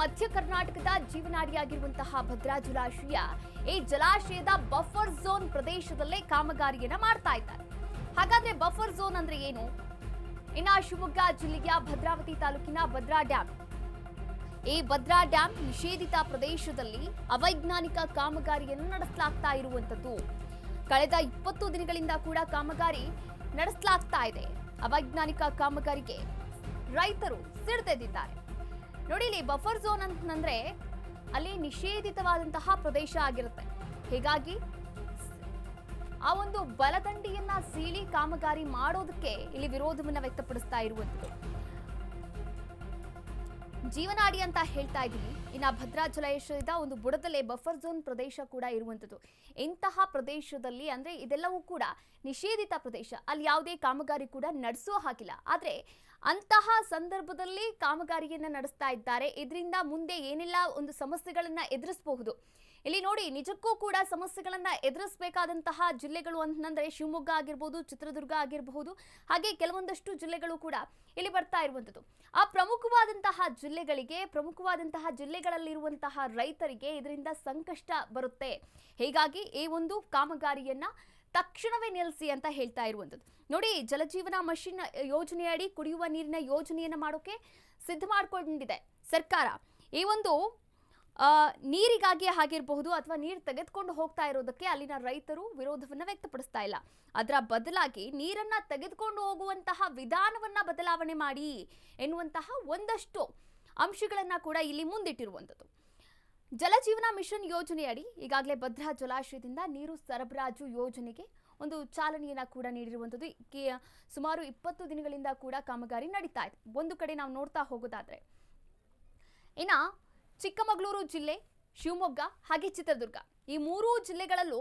ಮಧ್ಯ ಕರ್ನಾಟಕದ ಜೀವನಾಡಿಯಾಗಿರುವಂತಹ ಭದ್ರಾ ಜಲಾಶಯ, ಈ ಜಲಾಶಯದ ಬಫರ್ ಝೋನ್ ಪ್ರದೇಶದಲ್ಲೇ ಕಾಮಗಾರಿಯನ್ನ ಮಾಡ್ತಾ ಇದ್ದಾರೆ. ಹಾಗಾದ್ರೆ ಬಫರ್ ಝೋನ್ ಅಂದ್ರೆ ಏನು? ಇನ್ನ ಶಿವಮೊಗ್ಗ ಜಿಲ್ಲೆಯ ಭದ್ರಾವತಿ ತಾಲೂಕಿನ ಭದ್ರಾ ಡ್ಯಾಂ ಈ ಭದ್ರಾ ಡ್ಯಾಂ ನಿಷೇಧಿತ ಪ್ರದೇಶದಲ್ಲಿ ಅವೈಜ್ಞಾನಿಕ ಕಾಮಗಾರಿಯನ್ನು ನಡೆಸಲಾಗ್ತಾ ಇರುವಂತದ್ದು ಕಳೆದ ಇಪ್ಪತ್ತು ದಿನಗಳಿಂದ ಕೂಡ ಕಾಮಗಾರಿ ನಡೆಸಲಾಗ್ತಾ ಇದೆ. ಅವೈಜ್ಞಾನಿಕ ಕಾಮಗಾರಿಗೆ ರೈತರು ಸಿಡ್ದೆದ್ದಿದ್ದಾರೆ ನೋಡಿ ಇಲ್ಲಿ ಬಫರ್ ಝೋನ್ ಅಂತಂದ್ರೆ ಅಲ್ಲಿ ನಿಷೇಧಿತವಾದಂತಹ ಪ್ರದೇಶ ಆಗಿರುತ್ತೆ. ಹೀಗಾಗಿ ಆ ಒಂದು ಬಲದಂಡಿಯನ್ನ ಸೀಳಿ ಕಾಮಗಾರಿ ಮಾಡೋದಕ್ಕೆ ಇಲ್ಲಿ ವಿರೋಧವನ್ನ ವ್ಯಕ್ತಪಡಿಸ್ತಾ ಇರುವಂತದ್ದು ಜೀವನಾಡಿ ಅಂತ ಹೇಳ್ತಾ ಇದ್ದೀವಿ ಇನ್ನು ಭದ್ರಾ ಒಂದು ಬುಡದಲ್ಲೇ ಬಫರ್ ಝೋನ್ ಪ್ರದೇಶ ಕೂಡ ಇರುವಂಥದ್ದು. ಇಂತಹ ಪ್ರದೇಶದಲ್ಲಿ ಅಂದ್ರೆ ಇದೆಲ್ಲವೂ ಕೂಡ ನಿಷೇಧಿತ ಪ್ರದೇಶ. ಅಲ್ಲಿ ಯಾವುದೇ ಕಾಮಗಾರಿ ಕೂಡ ನಡೆಸೋ ಹಾಗಿಲ್ಲ. ಆದರೆ ಅಂತಹ ಸಂದರ್ಭದಲ್ಲಿ ಕಾಮಗಾರಿಯನ್ನು ನಡೆಸ್ತಾ ಇದ್ದಾರೆ. ಇದರಿಂದ ಮುಂದೆ ಏನೆಲ್ಲ ಒಂದು ಸಮಸ್ಯೆಗಳನ್ನು ಎದುರಿಸಬಹುದು. ಇಲ್ಲಿ ನೋಡಿ, ನಿಜಕ್ಕೂ ಕೂಡ ಸಮಸ್ಯೆಗಳನ್ನು ಎದುರಿಸಬೇಕಾದಂತಹ ಜಿಲ್ಲೆಗಳು ಅಂತಂದ್ರೆ ಶಿವಮೊಗ್ಗ ಆಗಿರ್ಬೋದು, ಚಿತ್ರದುರ್ಗ ಆಗಿರಬಹುದು, ಹಾಗೆ ಕೆಲವೊಂದಷ್ಟು ಜಿಲ್ಲೆಗಳು ಕೂಡ ಇಲ್ಲಿ ಬರ್ತಾ ಇರುವಂಥದ್ದು. ಆ ಪ್ರಮುಖವಾದಂತಹ ಜಿಲ್ಲೆಗಳಿಗೆ, ಪ್ರಮುಖವಾದಂತಹ ಜಿಲ್ಲೆಗಳಲ್ಲಿರುವಂತಹ ರೈತರಿಗೆ ಇದರಿಂದ ಸಂಕಷ್ಟ ಬರುತ್ತೆ. ಹೀಗಾಗಿ ಈ ಒಂದು ಕಾಮಗಾರಿಯನ್ನ ತಕ್ಷಣವೇ ನಿಲ್ಲಿಸಿ ಅಂತ ಹೇಳ್ತಾ ಇರುವಂಥದ್ದು. ನೋಡಿ, ಜಲಜೀವನ ಮಷಿನ್ ಯೋಜನೆಯಡಿ ಕುಡಿಯುವ ನೀರಿನ ಯೋಜನೆಯನ್ನು ಮಾಡೋಕೆ ಸಿದ್ಧ ಮಾಡಿಕೊಂಡಿದೆ ಸರ್ಕಾರ. ಈ ಒಂದು ನೀರಿಗಾಗಿ ಆಗಿರಬಹುದು ಅಥವಾ ನೀರು ತೆಗೆದುಕೊಂಡು ಹೋಗ್ತಾ ಇರೋದಕ್ಕೆ ಅಲ್ಲಿನ ರೈತರು ವಿರೋಧವನ್ನು ವ್ಯಕ್ತಪಡಿಸ್ತಾ ಇಲ್ಲ. ಅದರ ಬದಲಾಗಿ ನೀರನ್ನ ತೆಗೆದುಕೊಂಡು ಹೋಗುವಂತಹ ವಿಧಾನವನ್ನ ಬದಲಾವಣೆ ಮಾಡಿ ಎನ್ನುವಂತಹ ಒಂದಷ್ಟು ಅಂಶಗಳನ್ನು ಕೂಡ ಇಲ್ಲಿ ಮುಂದಿಟ್ಟಿರುವಂಥದ್ದು. ಜಲಜೀವನ ಮಿಷನ್ ಯೋಜನೆಯಡಿ ಈಗಾಗಲೇ ಭದ್ರಾ ಜಲಾಶಯದಿಂದ ನೀರು ಸರಬರಾಜು ಯೋಜನೆಗೆ ಒಂದು ಚಾಲನೆಯನ್ನು ಕೂಡ ನೀಡಿರುವಂಥದ್ದು. ಸುಮಾರು ಇಪ್ಪತ್ತು ದಿನಗಳಿಂದ ಕೂಡ ಕಾಮಗಾರಿ ನಡೀತಾ ಇದೆ. ಒಂದು ಕಡೆ ನಾವು ನೋಡ್ತಾ ಹೋಗೋದಾದ್ರೆ, ಇನ್ನ ಚಿಕ್ಕಮಗಳೂರು ಜಿಲ್ಲೆ, ಶಿವಮೊಗ್ಗ, ಹಾಗೆ ಚಿತ್ರದುರ್ಗ ಈ ಮೂರೂ ಜಿಲ್ಲೆಗಳಲ್ಲೂ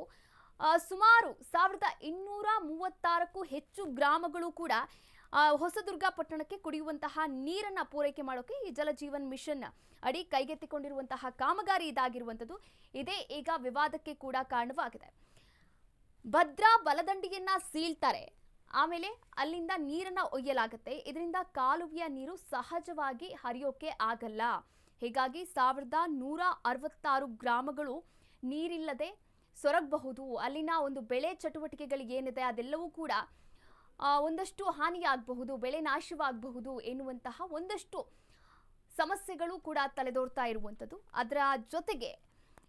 ಸುಮಾರು ಸಾವಿರದ ಇನ್ನೂರ ಮೂವತ್ತಾರಕ್ಕೂ ಹೆಚ್ಚು ಗ್ರಾಮಗಳು ಕೂಡ ಹೊಸದುರ್ಗ ಪಟ್ಟಣಕ್ಕೆ ಕುಡಿಯುವಂತಹ ನೀರನ್ನ ಪೂರೈಕೆ ಮಾಡೋಕೆ ಈ ಜಲಜೀವನ್ ಮಿಷನ್ ಅಡಿ ಕೈಗೆತ್ತಿಕೊಂಡಿರುವಂತಹ ಕಾಮಗಾರಿ ಇದಾಗಿರುವಂಥದ್ದು. ಇದೇ ಈಗ ವಿವಾದಕ್ಕೆ ಕೂಡ ಕಾರಣವಾಗಿದೆ. ಭದ್ರಾ ಬಲದಂಡಿಯನ್ನ ಸೀಳ್ತಾರೆ. ಆಮೇಲೆ ಅಲ್ಲಿಂದ ನೀರನ್ನ ಒಯ್ಯಲಾಗುತ್ತೆ. ಇದರಿಂದ ಕಾಲುವೆಯ ನೀರು ಸಹಜವಾಗಿ ಹರಿಯೋಕೆ ಆಗಲ್ಲ. ಹೀಗಾಗಿ ಸಾವಿರದ ನೂರ ಅರವತ್ತಾರು ಗ್ರಾಮಗಳು ನೀರಿಲ್ಲದೆ ಸೊರಗಬಹುದು. ಅಲ್ಲಿನ ಒಂದು ಬೆಳೆ ಚಟುವಟಿಕೆಗಳು ಏನಿದೆ ಅದೆಲ್ಲವೂ ಕೂಡ ಒಂದಷ್ಟು ಹಾನಿಯಾಗಬಹುದು, ಬೆಳೆ ನಾಶವಾಗಬಹುದು ಎನ್ನುವಂತಹ ಒಂದಷ್ಟು ಸಮಸ್ಯೆಗಳು ಕೂಡ ತಲೆದೋರ್ತಾ ಇರುವಂಥದ್ದು. ಅದರ ಜೊತೆಗೆ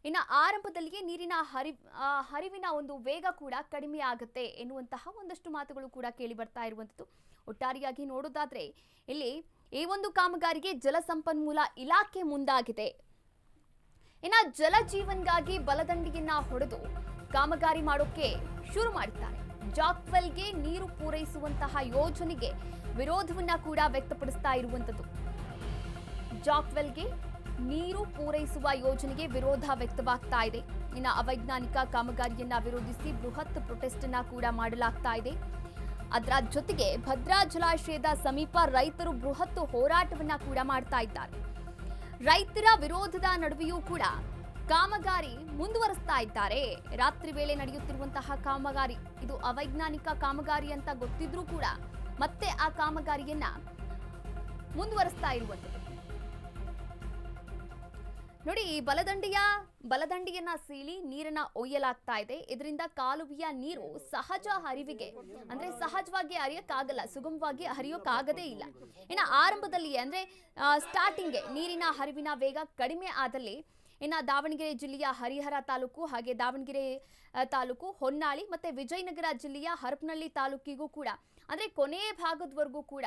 ಇನ್ನು ಆರಂಭದಲ್ಲಿಯೇ ನೀರಿನ ಹರಿ ಹರಿವಿನ ಒಂದು ವೇಗ ಕೂಡ ಕಡಿಮೆ ಆಗುತ್ತೆ ಎನ್ನುವಂತಹ ಒಂದಷ್ಟು ಮಾತುಗಳು ಕೂಡ ಕೇಳಿ ಬರ್ತಾ ಇರುವಂಥದ್ದು. ಒಟ್ಟಾರೆಯಾಗಿ ನೋಡೋದಾದ್ರೆ, ಇಲ್ಲಿ ಈ ಒಂದು ಕಾಮಗಾರಿಗೆ ಜಲಸಂಪನ್ಮೂಲ ಇಲಾಖೆ ಮುಂದಾಗಿದೆ. ಇನ್ನು ಜಲಜೀವನ್ಗಾಗಿ ಬಲದಂಡಿಯನ್ನ ಹೊಡೆದು ಕಾಮಗಾರಿ ಮಾಡೋಕೆ ಶುರು ಮಾಡಿದ್ದಾರೆ. ಜಾಕ್ವೆಲ್ಗೆ ನೀರು ಪೂರೈಸುವಂತಹ ಯೋಜನೆಗೆ ವಿರೋಧವನ್ನ ಕೂಡ ವ್ಯಕ್ತಪಡಿಸ್ತಾ ಇರುವಂತದ್ದು ಜಾಕ್ವೆಲ್ಗೆ ನೀರು ಪೂರೈಸುವ ಯೋಜನೆಗೆ ವಿರೋಧ ವ್ಯಕ್ತವಾಗ್ತಾ ಇದೆ. ಇನ್ನು ಅವೈಜ್ಞಾನಿಕ ಕಾಮಗಾರಿಯನ್ನ ವಿರೋಧಿಸಿ ಬೃಹತ್ ಪ್ರೊಟೆಸ್ಟ್ ಅನ್ನ ಕೂಡ ಮಾಡಲಾಗ್ತಾ ಇದೆ. ಅದರ ಜೊತೆಗೆ ಭದ್ರಾ ಜಲಾಶಯದ ಸಮೀಪ ರೈತರು ಬೃಹತ್ ಹೋರಾಟವನ್ನ ಕೂಡ ಮಾಡ್ತಾ ಇದ್ದಾರೆ. ರೈತರ ವಿರೋಧದ ನಡುವೆಯೂ ಕೂಡ ಕಾಮಗಾರಿ ಮುಂದುವರಿಸ್ತಾ ಇದ್ದಾರೆ. ರಾತ್ರಿ ವೇಳೆ ನಡೆಯುತ್ತಿರುವಂತಹ ಕಾಮಗಾರಿ, ಇದು ಅವೈಜ್ಞಾನಿಕ ಕಾಮಗಾರಿ ಅಂತ ಗೊತ್ತಿದ್ರೂ ಕೂಡ ಮತ್ತೆ ಆ ಕಾಮಗಾರಿಯನ್ನ ಮುಂದುವರಿಸ್ತಾ ಇರುವಂಥದ್ದು. ನೋಡಿ, ಈ ಬಲದಂಡೆಯ, ಬಲದಂಡಿಯನ್ನ ಸೀಳಿ ನೀರನ್ನ ಒಯ್ಯಲಾಗ್ತಾ ಇದೆ. ಇದರಿಂದ ಕಾಲುವೆಯ ನೀರು ಸಹಜ ಹರಿವಿಗೆ, ಅಂದ್ರೆ ಸಹಜವಾಗಿ ಹರಿಯಕ್ಕಾಗಲ್ಲ, ಸುಗಮವಾಗಿ ಹರಿಯೋಕ್ಕಾಗದೇ ಇಲ್ಲ. ಇನ್ನು ಆರಂಭದಲ್ಲಿ ಅಂದ್ರೆ ಸ್ಟಾರ್ಟಿಂಗ್ ನೀರಿನ ಹರಿವಿನ ವೇಗ ಕಡಿಮೆ ಆದಲ್ಲಿ ಇನ್ನು ದಾವಣಗೆರೆ ಜಿಲ್ಲೆಯ ಹರಿಹರ ತಾಲೂಕು ಹಾಗೆ ದಾವಣಗೆರೆ ತಾಲೂಕು ಹೊನ್ನಾಳಿ ಮತ್ತೆ ವಿಜಯನಗರ ಜಿಲ್ಲೆಯ ಹರಪನಹಳ್ಳಿ ತಾಲೂಕಿಗೂ ಕೂಡ. ಅಂದ್ರೆ ಕೊನೆ ಭಾಗದವರೆಗೂ ಕೂಡ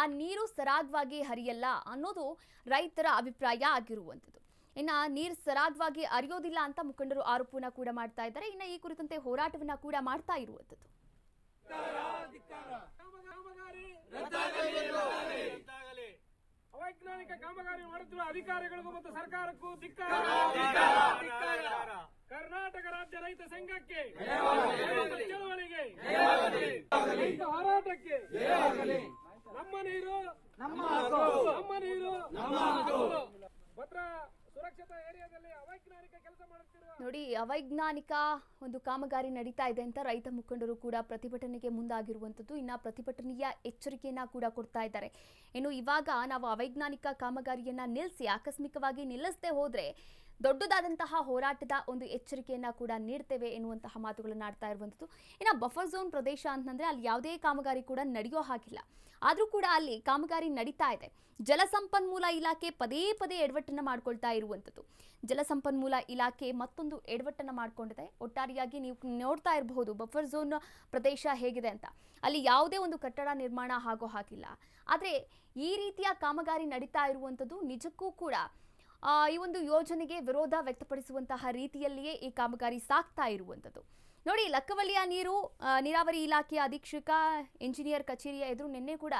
ಆ ನೀರು ಸರಾಗವಾಗಿ ಹರಿಯಲ್ಲ ಅನ್ನೋದು ರೈತರ ಅಭಿಪ್ರಾಯ ಆಗಿರುವಂಥದ್ದು. ಇನ್ನ ನೀರು ಸರಾಗವಾಗಿ ಹರಿಯೋದಿಲ್ಲ ಅಂತ ಮುಖಂಡರು ಆರೋಪನ ಕೂಡ ಮಾಡ್ತಾ ಇದ್ದಾರೆ. ಇನ್ನ ಈ ಕುರಿತಂತೆ ಹೋರಾಟವನ್ನ ಕೂಡ ಮಾಡ್ತಾ ಇರುವಂಥದ್ದು ಕಾಮಗಾರಿ ರದ್ದಾಗಲಿ. ಅವೈಜ್ಞಾನಿಕ ಕಾಮಗಾರಿ ಮಾಡುತ್ತಿರುವ ಅಧಿಕಾರಿಗಳಿಗೂ ಮತ್ತು ಸರ್ಕಾರಕ್ಕೂ ಧಿಕ್ಕಾರ. ಕರ್ನಾಟಕ ರಾಜ್ಯ ರೈತ ಸಂಘಕ್ಕೆ ಚಳವಳಿಗೆ ಹೋರಾಟಕ್ಕೆ ನಮ್ಮ ನೀರು ನಮ್ಮ ನೀರು ಭದ್ರಾ ಸುರಕ್ಷಿತ ಏರಿಯಾದಲ್ಲಿ ಅವೈಜ್ಞಾನಿಕ ಕೆಲಸ ಮಾಡುತ್ತಿರುವ ನೋಡಿ, ಅವೈಜ್ಞಾನಿಕ ಒಂದು ಕಾಮಗಾರಿ ನಡೀತಾ ಇದೆ ಅಂತ ರೈತ ಮುಖಂಡರು ಕೂಡ ಪ್ರತಿಭಟನೆಗೆ ಮುಂದಾಗಿರುವಂಥದ್ದು. ಇನ್ನು ಪ್ರತಿಭಟನೆಯ ಎಚ್ಚರಿಕೆಯನ್ನ ಕೂಡ ಕೊಡ್ತಾ ಇದ್ದಾರೆ. ಇನ್ನು ಇವಾಗ ನಾವು ಅವೈಜ್ಞಾನಿಕ ಕಾಮಗಾರಿಯನ್ನ ನಿಲ್ಲಿಸಿ ಆಕಸ್ಮಿಕವಾಗಿ ನಿಲ್ಲಿಸದೆ ಹೋದ್ರೆ ದೊಡ್ಡದಾದಂತಹ ಹೋರಾಟದ ಒಂದು ಎಚ್ಚರಿಕೆಯನ್ನು ಕೂಡ ನೀಡ್ತೇವೆ ಎನ್ನುವಂತಹ ಮಾತುಗಳನ್ನು ಆಡ್ತಾ ಇರುವಂಥದ್ದು. ಇನ್ನು ಬಫರ್ ಝೋನ್ ಪ್ರದೇಶ ಅಂತಂದ್ರೆ ಅಲ್ಲಿ ಯಾವುದೇ ಕಾಮಗಾರಿ ಕೂಡ ನಡೆಯೋ ಹಾಗಿಲ್ಲ. ಆದರೂ ಕೂಡ ಅಲ್ಲಿ ಕಾಮಗಾರಿ ನಡೀತಾ ಇದೆ. ಜಲಸಂಪನ್ಮೂಲ ಇಲಾಖೆ ಪದೇ ಪದೇ ಎಡವಟ್ಟನ್ನು ಮಾಡ್ಕೊಳ್ತಾ ಇರುವಂಥದ್ದು. ಜಲಸಂಪನ್ಮೂಲ ಇಲಾಖೆ ಮತ್ತೊಂದು ಎಡವಟ್ಟನ್ನು ಮಾಡ್ಕೊಂಡಿದೆ. ಒಟ್ಟಾರೆಯಾಗಿ ನೀವು ನೋಡ್ತಾ ಇರಬಹುದು ಬಫರ್ ಝೋನ್ ಪ್ರದೇಶ ಹೇಗಿದೆ ಅಂತ. ಅಲ್ಲಿ ಯಾವುದೇ ಒಂದು ಕಟ್ಟಡ ನಿರ್ಮಾಣ ಆಗೋ ಹಾಗಿಲ್ಲ. ಆದರೆ ಈ ರೀತಿಯ ಕಾಮಗಾರಿ ನಡೀತಾ ಇರುವಂಥದ್ದು ನಿಜಕ್ಕೂ ಕೂಡ ಈ ಒಂದು ಯೋಜನೆಗೆ ವಿರೋಧ ವ್ಯಕ್ತಪಡಿಸುವಂತಹ ರೀತಿಯಲ್ಲಿಯೇ ಈ ಕಾಮಗಾರಿ ಸಾಗ್ತಾ ಇರುವಂಥದ್ದು. ನೋಡಿ, ಲಕ್ಕವಳ್ಳಿಯ ನೀರು ನೀರಾವರಿ ಇಲಾಖೆಯ ಅಧೀಕ್ಷಕ ಇಂಜಿನಿಯರ್ ಕಚೇರಿಯ ಎದುರು ನಿನ್ನೆ ಕೂಡ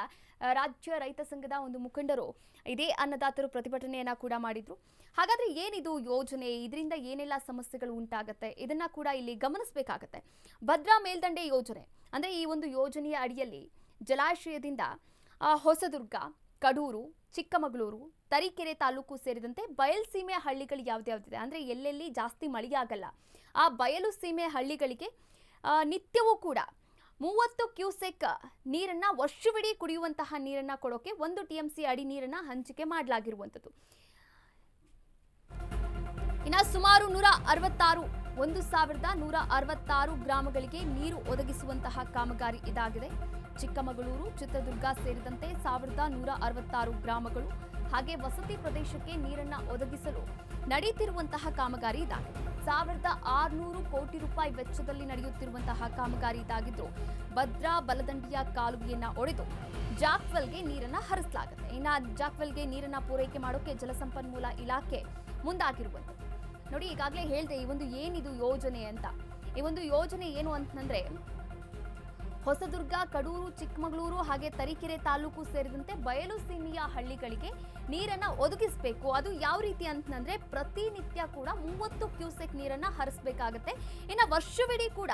ರಾಜ್ಯ ರೈತ ಸಂಘದ ಒಂದು ಮುಖಂಡರು ಇದೇ ಅನ್ನದಾತರು ಪ್ರತಿಭಟನೆಯನ್ನ ಕೂಡ ಮಾಡಿದ್ರು. ಹಾಗಾದ್ರೆ ಏನಿದು ಯೋಜನೆ? ಇದರಿಂದ ಏನೆಲ್ಲ ಸಮಸ್ಯೆಗಳು ಉಂಟಾಗತ್ತೆ? ಇದನ್ನ ಕೂಡ ಇಲ್ಲಿ ಗಮನಿಸಬೇಕಾಗತ್ತೆ. ಭದ್ರಾ ಮೇಲ್ದಂಡೆ ಯೋಜನೆ, ಅಂದ್ರೆ ಈ ಒಂದು ಯೋಜನೆಯ ಅಡಿಯಲ್ಲಿ ಜಲಾಶಯದಿಂದ ಹೊಸದುರ್ಗ, ಕಡೂರು, ಚಿಕ್ಕಮಗಳೂರು ತರೀಕೆರೆ ತಾಲೂಕು ಸೇರಿದಂತೆ ಬಯಲ್ಸೀಮೆ ಹಳ್ಳಿಗಳು ಯಾವ್ದ್ಯಾವ್ದಿದೆ? ಅಂದರೆ ಎಲ್ಲೆಲ್ಲಿ ಜಾಸ್ತಿ ಮಳೆಯಾಗಲ್ಲ. ಆ ಬಯಲು ಸೀಮೆ ಹಳ್ಳಿಗಳಿಗೆ ನಿತ್ಯವೂ ಕೂಡ ಮೂವತ್ತು ಕ್ಯೂಸೆಕ್ ನೀರನ್ನು ವರ್ಷವಿಡೀ ಕುಡಿಯುವಂತಹ ನೀರನ್ನು ಕೊಡೋಕೆ ಒಂದು ಟಿ ಎಂ ಸಿ ಅಡಿ ನೀರನ್ನು ಹಂಚಿಕೆ ಮಾಡಲಾಗಿರುವಂಥದ್ದು. ಇನ್ನು ಸುಮಾರು ನೂರ ಅರವತ್ತಾರು, ಒಂದು ಸಾವಿರದ ನೂರ ಅರವತ್ತಾರು ಗ್ರಾಮಗಳಿಗೆ ನೀರು ಒದಗಿಸುವಂತಹ ಕಾಮಗಾರಿ ಇದಾಗಿದೆ. ಚಿಕ್ಕಮಗಳೂರು, ಚಿತ್ರದುರ್ಗ ಸೇರಿದಂತೆ ಸಾವಿರದ ನೂರ ಅರವತ್ತಾರು ಗ್ರಾಮಗಳು ಹಾಗೆ ವಸತಿ ಪ್ರದೇಶಕ್ಕೆ ನೀರನ್ನ ಒದಗಿಸಲು ನಡೆಯುತ್ತಿರುವಂತಹ ಕಾಮಗಾರಿ ಇದಾಗಿದೆ. ಸಾವಿರದ ಆರುನೂರು ಕೋಟಿ ರೂಪಾಯಿ ವೆಚ್ಚದಲ್ಲಿ ನಡೆಯುತ್ತಿರುವಂತಹ ಕಾಮಗಾರಿ ಇದಾಗಿದ್ದು, ಭದ್ರಾ ಬಲದಂಡಿಯ ಕಾಲುವೆಯನ್ನ ಒಡೆದು ಜಾಕ್ವೆಲ್ಗೆ ನೀರನ್ನ ಹರಿಸಲಾಗುತ್ತೆ. ಇನ್ನು ಜಾಕ್ವೆಲ್ಗೆ ನೀರನ್ನ ಪೂರೈಕೆ ಮಾಡೋಕೆ ಜಲಸಂಪನ್ಮೂಲ ಇಲಾಖೆ ಮುಂದಾಗಿರುವಂಥದ್ದು. ನೋಡಿ, ಈಗಾಗಲೇ ಹೇಳಿದೆ ಈ ಒಂದು ಏನಿದು ಯೋಜನೆ ಅಂತ. ಈ ಒಂದು ಯೋಜನೆ ಏನು ಅಂತಂದ್ರೆ ಹೊಸದುರ್ಗ, ಕಡೂರು, ಚಿಕ್ಕಮಗಳೂರು ಹಾಗೆ ತರೀಕೆರೆ ತಾಲೂಕು ಸೇರಿದಂತೆ ಬಯಲು ಸೀಮೆಯ ಹಳ್ಳಿಗಳಿಗೆ ನೀರನ್ನ ಒದಗಿಸಬೇಕು. ಅದು ಯಾವ ರೀತಿ ಅಂತಂದ್ರೆ ಪ್ರತಿನಿತ್ಯ ಕೂಡ ಮೂವತ್ತು ಕ್ಯೂಸೆಕ್ ನೀರನ್ನ ಹರಿಸಬೇಕಾಗತ್ತೆ. ಇನ್ನು ವರ್ಷವಿಡೀ ಕೂಡ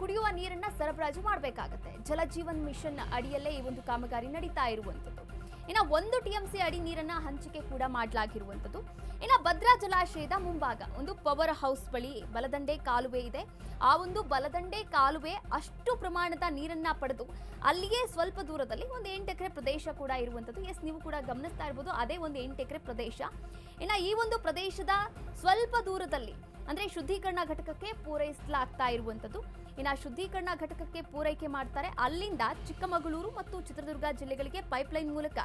ಕುಡಿಯುವ ನೀರನ್ನ ಸರಬರಾಜು ಮಾಡಬೇಕಾಗತ್ತೆ. ಜಲಜೀವನ್ ಮಿಷನ್ ಅಡಿಯಲ್ಲೇ ಈ ಒಂದು ಕಾಮಗಾರಿ ನಡೀತಾ ಇರುವಂಥದ್ದು. ಇನ್ನು ಒಂದು ಟಿ ಎಂ ಸಿ ಅಡಿ ನೀರನ್ನ ಹಂಚಿಕೆ ಕೂಡ ಮಾಡಲಾಗಿರುವಂಥದ್ದು. ಇನ್ನು ಭದ್ರಾ ಜಲಾಶಯದ ಮುಂಭಾಗ, ಒಂದು ಪವರ್ ಹೌಸ್ ಬಳಿ ಬಲದಂಡೆ ಕಾಲುವೆ ಇದೆ. ಆ ಒಂದು ಬಲದಂಡೆ ಕಾಲುವೆ ಅಷ್ಟು ಪ್ರಮಾಣದ ನೀರನ್ನ ಪಡೆದು ಅಲ್ಲಿಯೇ ಸ್ವಲ್ಪ ದೂರದಲ್ಲಿ ಒಂದು ಎಂಟು ಎಕರೆ ಪ್ರದೇಶ ಕೂಡ ಇರುವಂಥದ್ದು. ಎಸ್, ನೀವು ಕೂಡ ಗಮನಿಸ್ತಾ ಇರ್ಬೋದು, ಅದೇ ಒಂದು ಎಂಟು ಎಕರೆ ಪ್ರದೇಶ. ಇನ್ನು ಈ ಒಂದು ಪ್ರದೇಶದ ಸ್ವಲ್ಪ ದೂರದಲ್ಲಿ ಅಂದ್ರೆ ಶುದ್ಧೀಕರಣ ಘಟಕಕ್ಕೆ ಪೂರೈಸಲಾಗ್ತಾ ಇರುವಂಥದ್ದು ಇನ್ನು ಶುದ್ಧೀಕರಣ ಘಟಕಕ್ಕೆ ಪೂರೈಕೆ ಮಾಡ್ತಾರೆ ಅಲ್ಲಿಂದ ಚಿಕ್ಕಮಗಳೂರು ಮತ್ತು ಚಿತ್ರದುರ್ಗ ಜಿಲ್ಲೆಗಳಿಗೆ ಪೈಪ್ಲೈನ್ ಮೂಲಕ.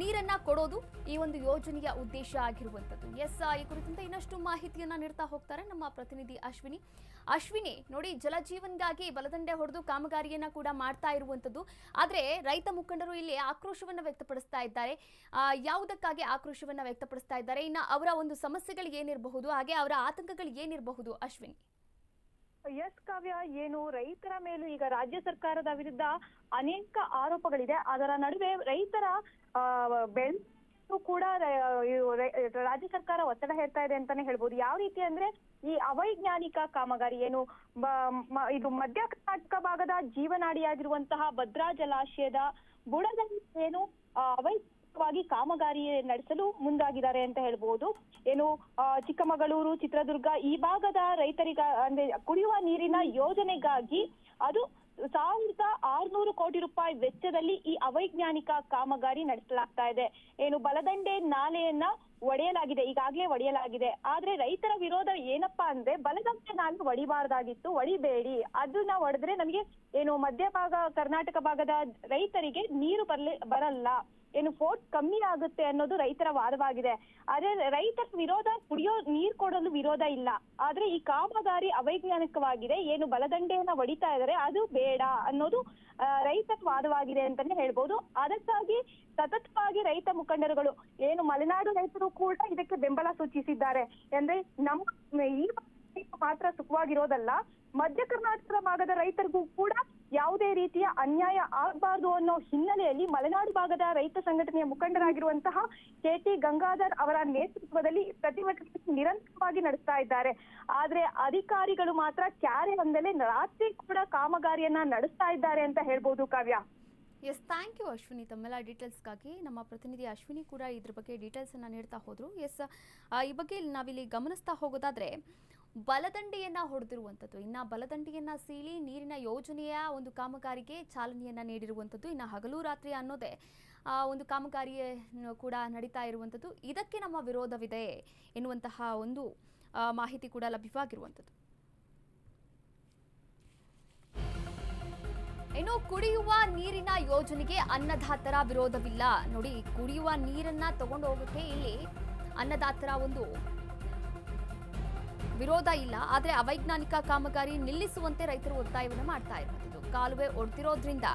ನೀರನ್ನ ಕೊಡೋದು ಈ ಒಂದು ಯೋಜನೆಯ ಉದ್ದೇಶ ಆಗಿರುವಂಥದ್ದು. ಎಸ್ ಈ ಕುರಿತಂತೆ ಇನ್ನಷ್ಟು ಮಾಹಿತಿಯನ್ನ ನೀಡ್ತಾ ಹೋಗ್ತಾರೆ ನಮ್ಮ ಪ್ರತಿನಿಧಿ ಅಶ್ವಿನಿ. ಅಶ್ವಿನಿ, ನೋಡಿ, ಜಲಜೀವನ್ಗಾಗಿ ಬಲದಂಡೆ ಹೊಡೆದು ಕಾಮಗಾರಿಯನ್ನ ಕೂಡ ಮಾಡ್ತಾ ಇರುವಂಥದ್ದು. ಆದ್ರೆ ರೈತ ಮುಖಂಡರು ಇಲ್ಲಿ ಆಕ್ರೋಶವನ್ನ ವ್ಯಕ್ತಪಡಿಸ್ತಾ ಇದ್ದಾರೆ. ಯಾವುದಕ್ಕಾಗಿ ಆಕ್ರೋಶವನ್ನ ವ್ಯಕ್ತಪಡಿಸ್ತಾ ಇದ್ದಾರೆ? ಇನ್ನು ಅವರ ಒಂದು ಸಮಸ್ಯೆಗಳು ಏನಿರಬಹುದು, ಹಾಗೆ ಅವರ ಆತಂಕಗಳು ಏನಿರಬಹುದು, ಅಶ್ವಿನಿ? ಎಸ್ ಕಾವ್ಯ ಏನು? ರೈತರ ಮೇಲೂ ಈಗ ರಾಜ್ಯ ಸರ್ಕಾರದ ವಿರುದ್ಧ ಅನೇಕ ಆರೋಪಗಳಿದೆ. ಅದರ ನಡುವೆ ರೈತರ ಬೆಳೆ ಕೂಡ ರಾಜ್ಯ ಸರ್ಕಾರ ಒತ್ತಡ ಹೇಳ್ತಾ ಇದೆ ಅಂತಾನೆ ಹೇಳ್ಬೋದು. ಯಾವ ರೀತಿ ಅಂದ್ರೆ ಈ ಅವೈಜ್ಞಾನಿಕ ಕಾಮಗಾರಿ ಏನು ಇದು ಮಧ್ಯ ಕರ್ನಾಟಕ ಭಾಗದ ಜೀವನಾಡಿಯಾಗಿರುವಂತಹ ಭದ್ರಾ ಜಲಾಶಯದ ಬುಡದಲ್ಲಿ ಏನು ಆ, ಅವೈಜ್ಞಾನಿಕವಾಗಿ ಕಾಮಗಾರಿ ನಡೆಸಲು ಮುಂದಾಗಿದ್ದಾರೆ ಅಂತ ಹೇಳ್ಬಹುದು ಏನು ಚಿಕ್ಕಮಗಳೂರು ಚಿತ್ರದುರ್ಗ ಈ ಭಾಗದ ರೈತರಿಗ ಅಂದ್ರೆ ಕುಡಿಯುವ ನೀರಿನ ಯೋಜನೆಗಾಗಿ ಅದು ಸಾವಿರದ ಆರ್ನೂರು ಕೋಟಿ ರೂಪಾಯಿ ವೆಚ್ಚದಲ್ಲಿ ಈ ಅವೈಜ್ಞಾನಿಕ ಕಾಮಗಾರಿ ನಡೆಸಲಾಗ್ತಾ ಇದೆ. ಏನು ಬಲದಂಡೆ ನಾಲೆಯನ್ನ ಒಡೆಯಲಾಗಿದೆ ಈಗಾಗಲೇ ಒಡೆಯಲಾಗಿದೆ. ಆದ್ರೆ ರೈತರ ವಿರೋಧ ಏನಪ್ಪಾ ಅಂದ್ರೆ ಬಲದಂಡೆ ನಾಲೆ ಒಡಿಬಾರ್ದಾಗಿತ್ತು ಒಡಿಬೇಡಿ. ಅದನ್ನ ಒಡೆದ್ರೆ ನಮಗೆ ಏನು ಮಧ್ಯ ಭಾಗ ಕರ್ನಾಟಕ ಭಾಗದ ರೈತರಿಗೆ ನೀರು ಬರ್ಲಿ ಬರಲ್ಲ. ಏನು ಫೋರ್ಸ್ ಕಮ್ಮಿ ಆಗುತ್ತೆ ಅನ್ನೋದು ರೈತರ ವಾದವಾಗಿದೆ. ಆದ್ರೆ ರೈತರ ವಿರೋಧ ಕುಡಿಯೋ ನೀರ್ ಕೊಡಲು ವಿರೋಧ ಇಲ್ಲ. ಆದ್ರೆ ಈ ಕಾಮಗಾರಿ ಅವೈಜ್ಞಾನಿಕವಾಗಿದೆ, ಏನು ಬಲದಂಡೆಯನ್ನ ಹೊಡಿತಾ ಇದಾರೆ, ಅದು ಬೇಡ ಅನ್ನೋದು ರೈತರ ವಾದವಾಗಿದೆ ಅಂತಾನೆ ಹೇಳ್ಬೋದು. ಅದಕ್ಕಾಗಿ ಸತತವಾಗಿ ರೈತ ಮುಖಂಡರುಗಳು, ಏನು ಮಲೆನಾಡು ರೈತರು ಕೂಡ ಇದಕ್ಕೆ ಬೆಂಬಲ ಸೂಚಿಸಿದ್ದಾರೆ. ಅಂದ್ರೆ ನಮ್ಮ, ಈ ಮಾತ್ರ ಸುಖವಾಗಿರೋದಲ್ಲ, ಮಧ್ಯ ಕರ್ನಾಟಕದ ಭಾಗದ ರೈತರಿಗೂ ಕೂಡ ಯಾವುದೇ ರೀತಿಯ ಅನ್ಯಾಯ ಆಗಬಾರ್ದು ಅನ್ನೋ ಹಿನ್ನೆಲೆಯಲ್ಲಿ ಮಲೆನಾಡು ಭಾಗದ ರೈತ ಸಂಘಟನೆಯ ಮುಖಂಡರಾಗಿರುವಂತಹ ಕೆ ಟಿ ಗಂಗಾಧರ್ ಅವರ ನೇತೃತ್ವದಲ್ಲಿ ಪ್ರತಿಭಟನೆ ನಿರಂತರವಾಗಿ ನಡೆಸ್ತಾ ಇದ್ದಾರೆ. ಆದ್ರೆ ಅಧಿಕಾರಿಗಳು ಮಾತ್ರ ಕ್ಯಾರೆ ಹೊಂದಲೇ ರಾತ್ರಿ ಕೂಡ ಕಾಮಗಾರಿಯನ್ನ ನಡೆಸ್ತಾ ಇದ್ದಾರೆ ಅಂತ ಹೇಳ್ಬೋದು Kavya. Yes thank you Ashwini. ತಮ್ಮೆಲ್ಲ ಡೀಟೇಲ್ಸ್ಗಾಗಿ ನಮ್ಮ ಪ್ರತಿನಿಧಿ ಅಶ್ವಿನಿ ಕೂಡ ಇದ್ರ ಬಗ್ಗೆ ಡೀಟೇಲ್ಸನ್ನು ನೀಡ್ತಾ ಹೋದರು. ಎಸ್ ಈ ಬಗ್ಗೆ ನಾವಿಲ್ಲಿ ಗಮನಿಸ್ತಾ ಹೋಗೋದಾದ್ರೆ ಬಲದಂಡೆಯನ್ನ ಹೊಡೆದಿರುವಂಥದ್ದು. ಇನ್ನು ಬಲದಂಡೆಯನ್ನ ಸೀಳಿ ನೀರಿನ ಯೋಜನೆಯ ಒಂದು ಕಾಮಗಾರಿಗೆ ಚಾಲನೆಯನ್ನ ನೀಡಿರುವಂಥದ್ದು. ಇನ್ನು ಹಗಲು ರಾತ್ರಿ ಅನ್ನೋದೇ ಒಂದು ಕಾಮಗಾರಿ ಕೂಡ ನಡೀತಾ ಇರುವಂಥದ್ದು. ಇದಕ್ಕೆ ನಮ್ಮ ವಿರೋಧವಿದೆ ಎನ್ನುವಂತಹ ಒಂದು ಮಾಹಿತಿ ಕೂಡ ಲಭ್ಯವಾಗಿರುವಂಥದ್ದು. ಇನ್ನು ಕುಡಿಯುವ ನೀರಿನ ಯೋಜನೆಗೆ ಅನ್ನದಾತರ ವಿರೋಧವಿಲ್ಲ. ನೋಡಿ, ಕುಡಿಯುವ ನೀರನ್ನ ತಗೊಂಡು ಹೋಗಕ್ಕೆ ಇಲ್ಲಿ ಅನ್ನದಾತರ ಒಂದು ವಿರೋಧ ಇಲ್ಲ, ಆದರೆ ಅವೈಜ್ಞಾನಿಕ ಕಾಮಗಾರಿ ನಿಲ್ಲಿಸುವಂತೆ ರೈತರು ಒತ್ತಾಯವನ್ನು ಮಾಡ್ತಾ ಇರುವಂಥದ್ದು. ಕಾಲುವೆ ಒಡ್ತಿರೋದ್ರಿಂದ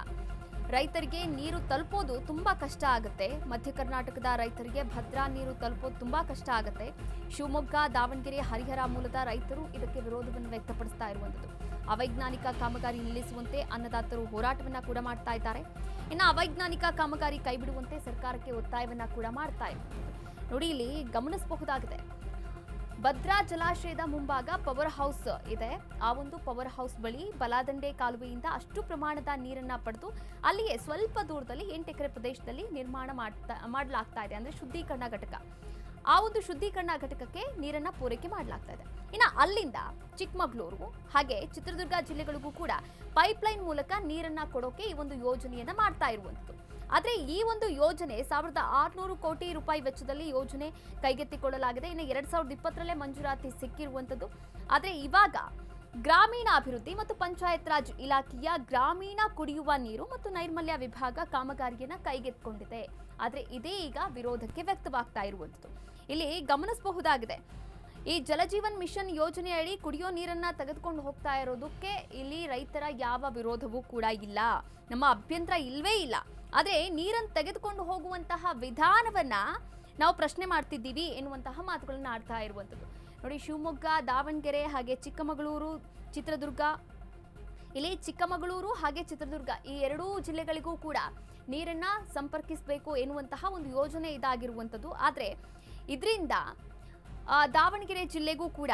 ರೈತರಿಗೆ ನೀರು ತಲುಪೋದು ತುಂಬಾ ಕಷ್ಟ ಆಗುತ್ತೆ. ಮಧ್ಯ ಕರ್ನಾಟಕದ ರೈತರಿಗೆ ಭದ್ರಾ ನೀರು ತಲುಪೋದು ತುಂಬಾ ಕಷ್ಟ ಆಗುತ್ತೆ. ಶಿವಮೊಗ್ಗ, ದಾವಣಗೆರೆ, ಹರಿಹರ ಮೂಲದ ರೈತರು ಇದಕ್ಕೆ ವಿರೋಧವನ್ನು ವ್ಯಕ್ತಪಡಿಸ್ತಾ ಇರುವಂಥದ್ದು. ಅವೈಜ್ಞಾನಿಕ ಕಾಮಗಾರಿ ನಿಲ್ಲಿಸುವಂತೆ ಅನ್ನದಾತರು ಹೋರಾಟವನ್ನ ಕೂಡ ಮಾಡ್ತಾ ಇದ್ದಾರೆ. ಇನ್ನು ಅವೈಜ್ಞಾನಿಕ ಕಾಮಗಾರಿ ಕೈಬಿಡುವಂತೆ ಸರ್ಕಾರಕ್ಕೆ ಒತ್ತಾಯವನ್ನ ಕೂಡ ಮಾಡ್ತಾ ಇರುವಂಥದ್ದು. ನೋಡಿ, ಇಲ್ಲಿ ಗಮನಿಸಬಹುದಾಗಿದೆ. ಭದ್ರಾ ಜಲಾಶಯದ ಮುಂಭಾಗ ಪವರ್ ಹೌಸ್ ಇದೆ. ಆ ಒಂದು ಪವರ್ ಹೌಸ್ ಬಳಿ ಬಲಾದಂಡೆ ಕಾಲುವೆಯಿಂದ ಅಷ್ಟು ಪ್ರಮಾಣದ ನೀರನ್ನ ಪಡೆದು ಅಲ್ಲಿಯೇ ಸ್ವಲ್ಪ ದೂರದಲ್ಲಿ ಎಂಟು ಎಕರೆ ಪ್ರದೇಶದಲ್ಲಿ ನಿರ್ಮಾಣ ಮಾಡ್ತಾ, ಮಾಡಲಾಗ್ತಾ ಇದೆ. ಅಂದ್ರೆ ಶುದ್ಧೀಕರಣ ಘಟಕ. ಆ ಒಂದು ಶುದ್ಧೀಕರಣ ಘಟಕಕ್ಕೆ ನೀರನ್ನ ಪೂರೈಕೆ ಮಾಡಲಾಗ್ತಾ ಇದೆ. ಇನ್ನು ಅಲ್ಲಿಂದ ಚಿಕ್ಕಮಗಳೂರು ಹಾಗೆ ಚಿತ್ರದುರ್ಗ ಜಿಲ್ಲೆಗಳಿಗೂ ಕೂಡ ಪೈಪ್ಲೈನ್ ಮೂಲಕ ನೀರನ್ನ ಕೊಡೋಕೆ ಈ ಒಂದು ಯೋಜನೆಯನ್ನ ಮಾಡ್ತಾ ಇರುವಂಥದ್ದು. ಆದರೆ ಈ ಒಂದು ಯೋಜನೆ ಸಾವಿರದ ಆರುನೂರು ಕೋಟಿ ರೂಪಾಯಿ ವೆಚ್ಚದಲ್ಲಿ ಯೋಜನೆ ಕೈಗೆತ್ತಿಕೊಳ್ಳಲಾಗಿದೆ. ಇನ್ನು ಎರಡ್ ಸಾವಿರದ ಇಪ್ಪತ್ತರಲ್ಲೇ ಮಂಜೂರಾತಿ ಸಿಕ್ಕಿರುವಂಥದ್ದು ಆದರೆ ಇವಾಗ ಗ್ರಾಮೀಣ ಅಭಿವೃದ್ಧಿ ಮತ್ತು ಪಂಚಾಯತ್ ರಾಜ್ ಇಲಾಖೆಯ ಗ್ರಾಮೀಣ ಕುಡಿಯುವ ನೀರು ಮತ್ತು ನೈರ್ಮಲ್ಯ ವಿಭಾಗ ಕಾಮಗಾರಿಯನ್ನು ಕೈಗೆತ್ತಿಕೊಂಡಿದೆ. ಆದರೆ ಇದೇ ಈಗ ವಿರೋಧಕ್ಕೆ ವ್ಯಕ್ತವಾಗ್ತಾ ಇರುವಂಥದ್ದು ಇಲ್ಲಿ ಗಮನಿಸಬಹುದಾಗಿದೆ. ಈ ಜಲಜೀವನ್ ಮಿಷನ್ ಯೋಜನೆಯಡಿ ಕುಡಿಯೋ ನೀರನ್ನ ತೆಗೆದುಕೊಂಡು ಹೋಗ್ತಾ ಇರೋದಕ್ಕೆ ಇಲ್ಲಿ ರೈತರ ಯಾವ ವಿರೋಧವೂ ಕೂಡ ಇಲ್ಲ. ನಮ್ಮ ಅಭ್ಯಂತರ ಇಲ್ವೇ ಇಲ್ಲ. ಆದರೆ ನೀರನ್ನು ತೆಗೆದುಕೊಂಡು ಹೋಗುವಂತಹ ವಿಧಾನವನ್ನ ನಾವು ಪ್ರಶ್ನೆ ಮಾಡ್ತಿದ್ದೀವಿ ಎನ್ನುವಂತಹ ಮಾತುಗಳನ್ನು ಆಡ್ತಾ ಇರುವಂಥದ್ದು. ನೋಡಿ, ಶಿವಮೊಗ್ಗ, ದಾವಣಗೆರೆ ಹಾಗೆ ಚಿಕ್ಕಮಗಳೂರು, ಚಿತ್ರದುರ್ಗ, ಇಲ್ಲಿ ಚಿಕ್ಕಮಗಳೂರು ಹಾಗೆ ಚಿತ್ರದುರ್ಗ ಈ ಎರಡೂ ಜಿಲ್ಲೆಗಳಿಗೂ ಕೂಡ ನೀರನ್ನ ಸಂಪರ್ಕಿಸಬೇಕು ಎನ್ನುವಂತಹ ಒಂದು ಯೋಜನೆ ಇದಾಗಿರುವಂಥದ್ದು. ಆದರೆ ಇದರಿಂದ ದಾವಣಗೆರೆ ಜಿಲ್ಲೆಗೂ ಕೂಡ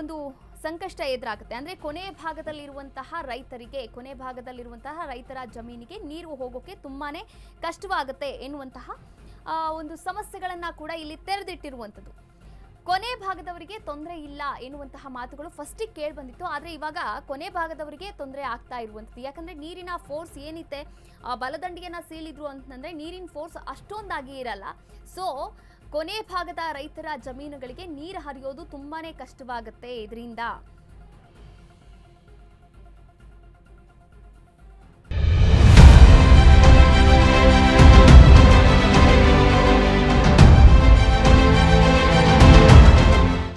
ಒಂದು ಸಂಕಷ್ಟ ಎದುರಾಗುತ್ತೆ. ಅಂದರೆ ಕೊನೆ ಭಾಗದಲ್ಲಿರುವಂತಹ ರೈತರಿಗೆ, ಕೊನೆ ಭಾಗದಲ್ಲಿರುವಂತಹ ರೈತರ ಜಮೀನಿಗೆ ನೀರು ಹೋಗೋಕೆ ತುಂಬಾನೇ ಕಷ್ಟವಾಗುತ್ತೆ ಎನ್ನುವಂತಹ ಒಂದು ಸಮಸ್ಯೆಗಳನ್ನು ಕೂಡ ಇಲ್ಲಿ ತೆರೆದಿಟ್ಟಿರುವಂಥದ್ದು. ಕೊನೆ ಭಾಗದವರಿಗೆ ತೊಂದರೆ ಇಲ್ಲ ಎನ್ನುವಂತಹ ಮಾತುಗಳು ಫಸ್ಟಿಗೆ ಕೇಳಿ ಬಂದಿತ್ತು. ಆದರೆ ಇವಾಗ ಕೊನೆ ಭಾಗದವರಿಗೆ ತೊಂದರೆ ಆಗ್ತಾ ಇರುವಂಥದ್ದು. ಯಾಕಂದ್ರೆ ನೀರಿನ ಫೋರ್ಸ್ ಏನಿದೆ ಬಲದಂಡಿಯನ್ನ ಸೀಳಿದ್ರು ಅಂತಂದ್ರೆ ನೀರಿನ ಫೋರ್ಸ್ ಅಷ್ಟೊಂದಾಗಿ ಇರಲ್ಲ. ಸೊ ಕೊನೆ ಭಾಗದ ರೈತರ ಜಮೀನುಗಳಿಗೆ ನೀರು ಹರಿಯೋದು ತುಂಬಾನೇ ಕಷ್ಟವಾಗುತ್ತೆ ಇದರಿಂದ.